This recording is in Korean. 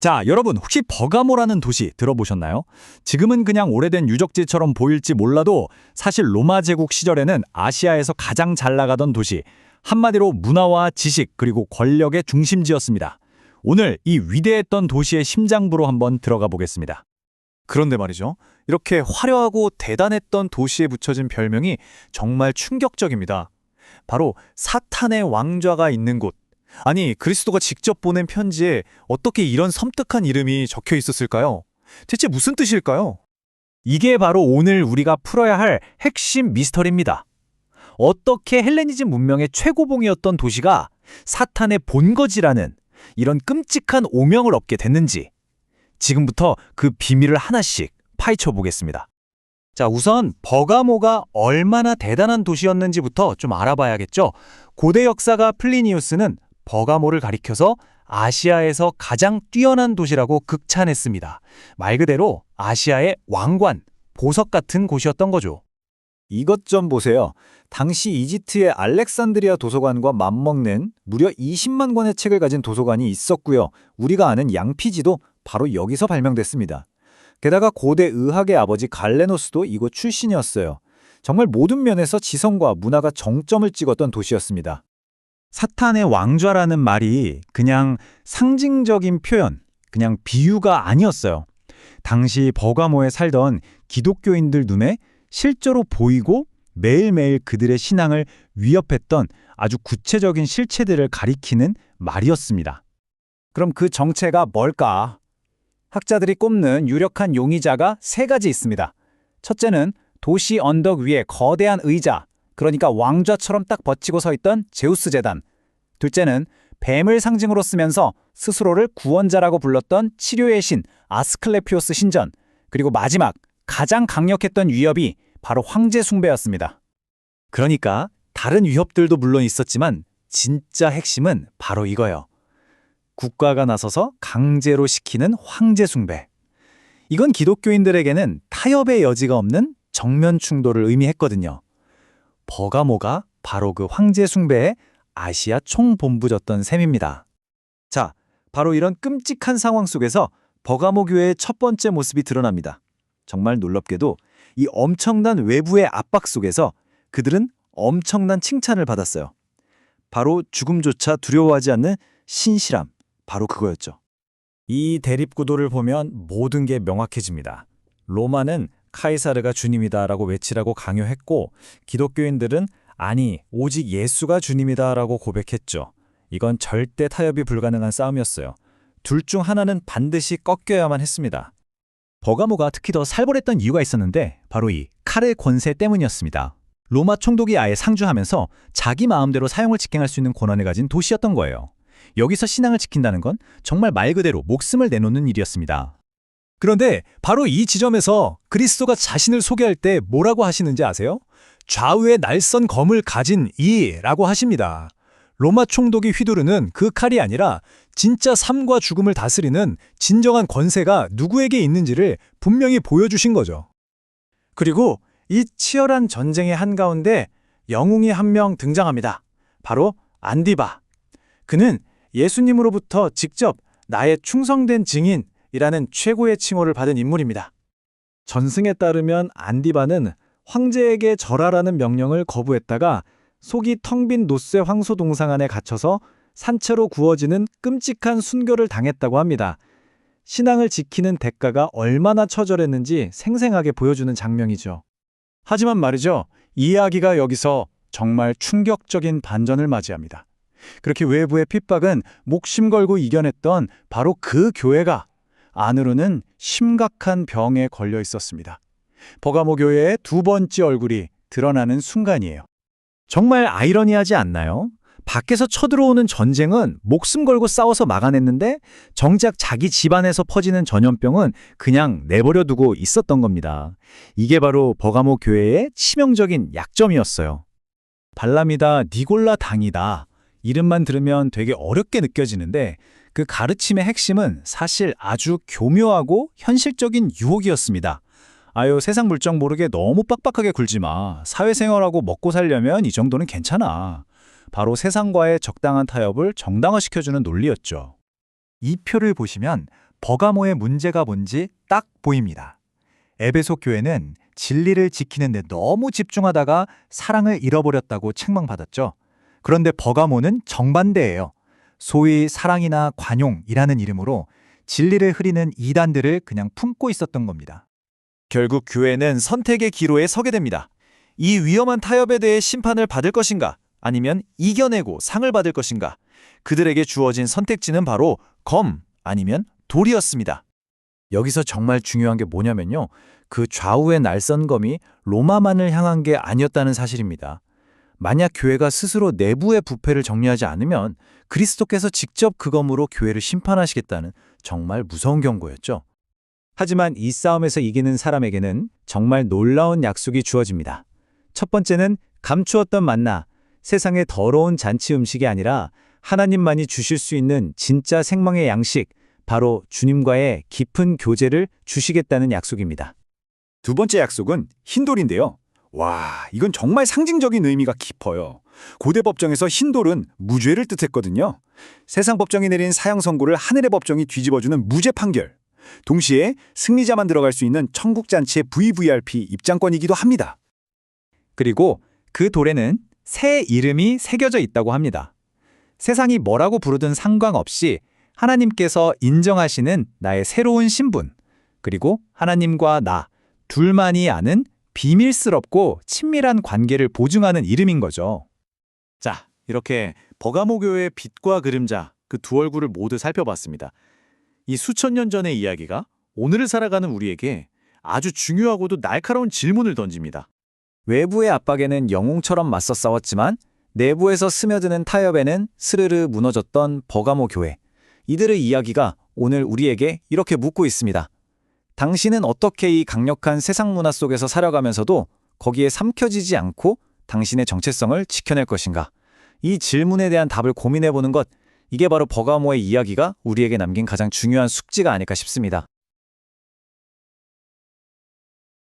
자, 여러분 혹시 버가모라는 도시 들어보셨나요? 지금은 그냥 오래된 유적지처럼 보일지 몰라도 사실 로마 제국 시절에는 아시아에서 가장 잘 나가던 도시, 한마디로 문화와 지식 그리고 권력의 중심지였습니다. 오늘 이 위대했던 도시의 심장부로 한번 들어가 보겠습니다. 그런데 말이죠. 이렇게 화려하고 대단했던 도시에 붙여진 별명이 정말 충격적입니다. 바로 사탄의 왕좌가 있는 곳. 아니, 그리스도가 직접 보낸 편지에 어떻게 이런 섬뜩한 이름이 적혀 있었을까요? 대체 무슨 뜻일까요? 이게 바로 오늘 우리가 풀어야 할 핵심 미스터리입니다. 어떻게 헬레니즘 문명의 최고봉이었던 도시가 사탄의 본거지라는 이런 끔찍한 오명을 얻게 됐는지 지금부터 그 비밀을 하나씩 파헤쳐 보겠습니다. 자, 우선 버가모가 얼마나 대단한 도시였는지부터 좀 알아봐야겠죠. 고대 역사가 플리니우스는 버가모를 가리켜서 아시아에서 가장 뛰어난 도시라고 극찬했습니다. 말 그대로 아시아의 왕관, 보석 같은 곳이었던 거죠. 이것 좀 보세요. 당시 이집트의 알렉산드리아 도서관과 맞먹는 무려 20만 권의 책을 가진 도서관이 있었고요. 우리가 아는 양피지도 바로 여기서 발명됐습니다. 게다가 고대 의학의 아버지 갈레노스도 이곳 출신이었어요. 정말 모든 면에서 지성과 문화가 정점을 찍었던 도시였습니다. 사탄의 왕좌라는 말이 그냥 상징적인 표현, 그냥 비유가 아니었어요. 당시 버가모에 살던 기독교인들 눈에 실제로 보이고 매일매일 그들의 신앙을 위협했던 아주 구체적인 실체들을 가리키는 말이었습니다. 그럼 그 정체가 뭘까? 학자들이 꼽는 유력한 용의자가 세 가지 있습니다. 첫째는 도시 언덕 위에 거대한 의자, 그러니까 왕좌처럼 딱 버티고 서 있던 제우스 재단. 둘째는 뱀을 상징으로 쓰면서 스스로를 구원자라고 불렀던 치료의 신 아스클레피오스 신전. 그리고 마지막 가장 강력했던 위협이 바로 황제 숭배였습니다. 그러니까 다른 위협들도 물론 있었지만 진짜 핵심은 바로 이거예요. 국가가 나서서 강제로 시키는 황제 숭배. 이건 기독교인들에게는 타협의 여지가 없는 정면 충돌을 의미했거든요. 버가모가 바로 그 황제 숭배의 아시아 총본부였던 셈입니다. 자, 바로 이런 끔찍한 상황 속에서 버가모 교회의 첫 번째 모습이 드러납니다. 정말 놀랍게도 이 엄청난 외부의 압박 속에서 그들은 엄청난 칭찬을 받았어요. 바로 죽음조차 두려워하지 않는 신실함, 바로 그거였죠. 이 대립구도를 보면 모든 게 명확해집니다. 로마는 카이사르가 주님이다라고 외치라고 강요했고 기독교인들은 아니 오직 예수가 주님이다라고 고백했죠. 이건 절대 타협이 불가능한 싸움이었어요. 둘 중 하나는 반드시 꺾여야만 했습니다. 버가모가 특히 더 살벌했던 이유가 있었는데 바로 이 칼의 권세 때문이었습니다. 로마 총독이 아예 상주하면서 자기 마음대로 사용을 직행할 수 있는 권한을 가진 도시였던 거예요. 여기서 신앙을 지킨다는 건 정말 말 그대로 목숨을 내놓는 일이었습니다. 그런데 바로 이 지점에서 그리스도가 자신을 소개할 때 뭐라고 하시는지 아세요? 좌우에 날선 검을 가진 이라고 하십니다. 로마 총독이 휘두르는 그 칼이 아니라 진짜 삶과 죽음을 다스리는 진정한 권세가 누구에게 있는지를 분명히 보여주신 거죠. 그리고 이 치열한 전쟁의 한가운데 영웅이 한 명 등장합니다. 바로 안디바. 그는 예수님으로부터 직접 나의 충성된 증인 이라는 최고의 칭호를 받은 인물입니다. 전승에 따르면 안디바는 황제에게 절하라는 명령을 거부했다가 속이 텅 빈 노쇠 황소 동상 안에 갇혀서 산채로 구워지는 끔찍한 순교를 당했다고 합니다. 신앙을 지키는 대가가 얼마나 처절했는지 생생하게 보여주는 장면이죠. 하지만 말이죠. 이 이야기가 여기서 정말 충격적인 반전을 맞이합니다. 그렇게 외부의 핍박은 목심 걸고 이겨냈던 바로 그 교회가 안으로는 심각한 병에 걸려 있었습니다. 버가모 교회의 두 번째 얼굴이 드러나는 순간이에요. 정말 아이러니하지 않나요? 밖에서 쳐들어오는 전쟁은 목숨 걸고 싸워서 막아냈는데 정작 자기 집안에서 퍼지는 전염병은 그냥 내버려 두고 있었던 겁니다. 이게 바로 버가모 교회의 치명적인 약점이었어요. 발람이다, 니골라 당이다. 이름만 들으면 되게 어렵게 느껴지는데 그 가르침의 핵심은 사실 아주 교묘하고 현실적인 유혹이었습니다. 아유, 세상 물정 모르게 너무 빡빡하게 굴지 마. 사회생활하고 먹고 살려면 이 정도는 괜찮아. 바로 세상과의 적당한 타협을 정당화시켜주는 논리였죠. 이 표를 보시면 버가모의 문제가 뭔지 딱 보입니다. 에베소 교회는 진리를 지키는데 너무 집중하다가 사랑을 잃어버렸다고 책망받았죠. 그런데 버가모는 정반대예요. 소위 사랑이나 관용이라는 이름으로 진리를 흐리는 이단들을 그냥 품고 있었던 겁니다. 결국 교회는 선택의 기로에 서게 됩니다. 이 위험한 타협에 대해 심판을 받을 것인가 아니면 이겨내고 상을 받을 것인가 그들에게 주어진 선택지는 바로 검 아니면 돌이었습니다. 여기서 정말 중요한 게 뭐냐면요. 그 좌우의 날선 검이 로마만을 향한 게 아니었다는 사실입니다. 만약 교회가 스스로 내부의 부패를 정리하지 않으면 그리스도께서 직접 그 검으로 교회를 심판하시겠다는 정말 무서운 경고였죠. 하지만 이 싸움에서 이기는 사람에게는 정말 놀라운 약속이 주어집니다. 첫 번째는 감추었던 만나, 세상의 더러운 잔치 음식이 아니라 하나님만이 주실 수 있는 진짜 생명의 양식, 바로 주님과의 깊은 교제를 주시겠다는 약속입니다. 두 번째 약속은 흰돌인데요. 와, 이건 정말 상징적인 의미가 깊어요. 고대 법정에서 흰돌은 무죄를 뜻했거든요. 세상 법정이 내린 사형 선고를 하늘의 법정이 뒤집어주는 무죄 판결. 동시에 승리자만 들어갈 수 있는 천국 잔치의 VVIP 입장권이기도 합니다. 그리고 그 돌에는 새 이름이 새겨져 있다고 합니다. 세상이 뭐라고 부르든 상관없이 하나님께서 인정하시는 나의 새로운 신분, 그리고 하나님과 나 둘만이 아는 비밀스럽고 친밀한 관계를 보증하는 이름인 거죠. 자, 이렇게 버가모 교회의 빛과 그림자 그 두 얼굴을 모두 살펴봤습니다. 이 수천 년 전의 이야기가 오늘을 살아가는 우리에게 아주 중요하고도 날카로운 질문을 던집니다. 외부의 압박에는 영웅처럼 맞서 싸웠지만 내부에서 스며드는 타협에는 스르르 무너졌던 버가모 교회. 이들의 이야기가 오늘 우리에게 이렇게 묻고 있습니다. 당신은 어떻게 이 강력한 세상 문화 속에서 살아가면서도 거기에 삼켜지지 않고 당신의 정체성을 지켜낼 것인가? 이 질문에 대한 답을 고민해 보는 것, 이게 바로 버가모의 이야기가 우리에게 남긴 가장 중요한 숙지가 아닐까 싶습니다.